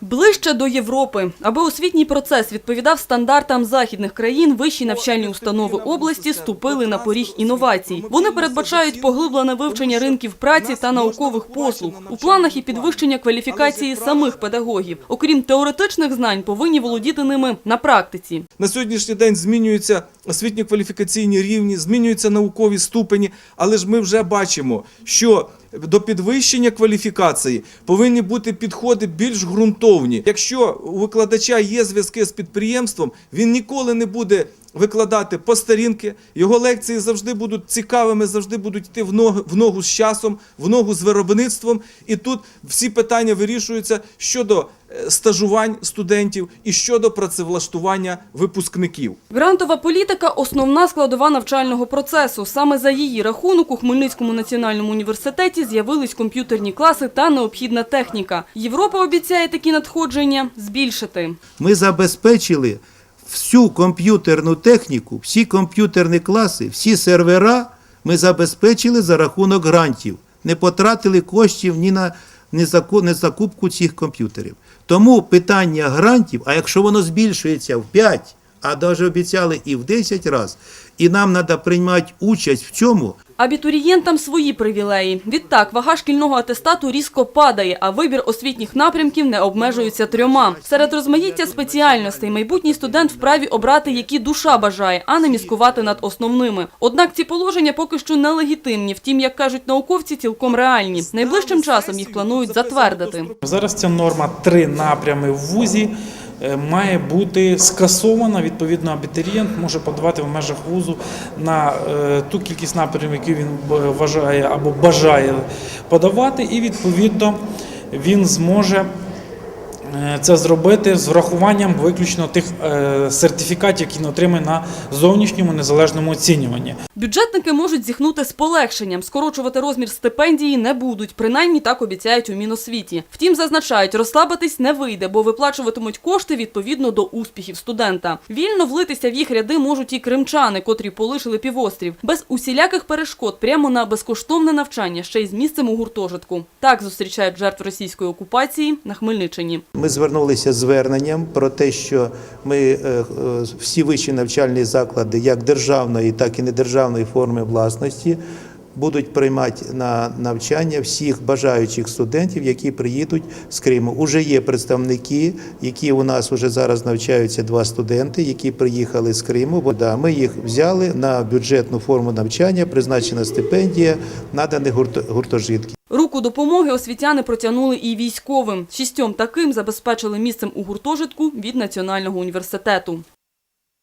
Ближче до Європи. Аби освітній процес відповідав стандартам західних країн, вищі навчальні установи області ступили на поріг інновацій. Вони передбачають поглиблене вивчення ринків праці та наукових послуг. У планах і підвищення кваліфікації самих педагогів. Окрім теоретичних знань, повинні володіти ними на практиці. На сьогоднішній день змінюються освітньо-кваліфікаційні рівні, змінюються наукові ступені, але ж ми вже бачимо, що до підвищення кваліфікації повинні бути підходи більш ґрунтовні. Якщо у викладача є зв'язки з підприємством, він ніколи не буде викладати по старінки. Його лекції завжди будуть цікавими, завжди будуть йти в ногу, в ногу з часом, в ногу з виробництвом. І тут всі питання вирішуються щодо е, стажувань студентів і щодо працевлаштування випускників. Грантова політика – основна складова навчального процесу. Саме за її рахунок у Хмельницькому національному університеті з'явились комп'ютерні класи та необхідна техніка. Європа обіцяє такі надходження збільшити. Ми забезпечили всю комп'ютерну техніку, всі комп'ютерні класи, всі сервера ми забезпечили за рахунок грантів. Не потратили коштів ні на закупку цих комп'ютерів. Тому питання грантів, а якщо воно збільшується в 5, а навіть обіцяли і в 10 разів, і нам треба приймати участь в цьому, Абітурієнтам свої привілеї. Відтак, вага шкільного атестату різко падає, а вибір освітніх напрямків не обмежується трьома. Серед розмаїття спеціальностей майбутній студент вправі обрати, які душа бажає, а не міскувати над основними. Однак ці положення поки що нелегітимні, втім, як кажуть науковці, цілком реальні. Найближчим часом їх планують затвердити. Зараз ця норма три напрями в вузі має бути скасована. Відповідно, абітурієнт може подавати в межах вузу на е, ту кількість напрямів, які він вважає або бажає подавати, і відповідно він зможе. е, Це зробити з врахуванням виключно тих е, сертифікатів, які він отримає на зовнішньому незалежному оцінюванні. Бюджетники можуть зіхнути з полегшенням. Скорочувати розмір стипендії не будуть. Принаймні так обіцяють у Міносвіті. Втім, зазначають, розслабитись не вийде, бо виплачуватимуть кошти відповідно до успіхів студента. Вільно влитися в їх ряди можуть і кримчани, котрі полишили півострів. Без усіляких перешкод прямо на безкоштовне навчання, ще й з місцем у гуртожитку. Так зустрічають жертв російської окупації на Хмельниччині. Ми звернулися з зверненням про те, що ми е, е, всі вищі навчальні заклади, як державної, так і недержавної форми власності, будуть приймати на навчання всіх бажаючих студентів, які приїдуть з Криму. Уже є представники, які у нас уже зараз навчаються два студенти, які приїхали з Криму. Да, ми їх взяли на бюджетну форму навчання, призначена стипендія, надані гурто- гуртожитки. Руку допомоги освітяни протягнули і військовим. Шістьом таким забезпечили місцем у гуртожитку від Національного університету.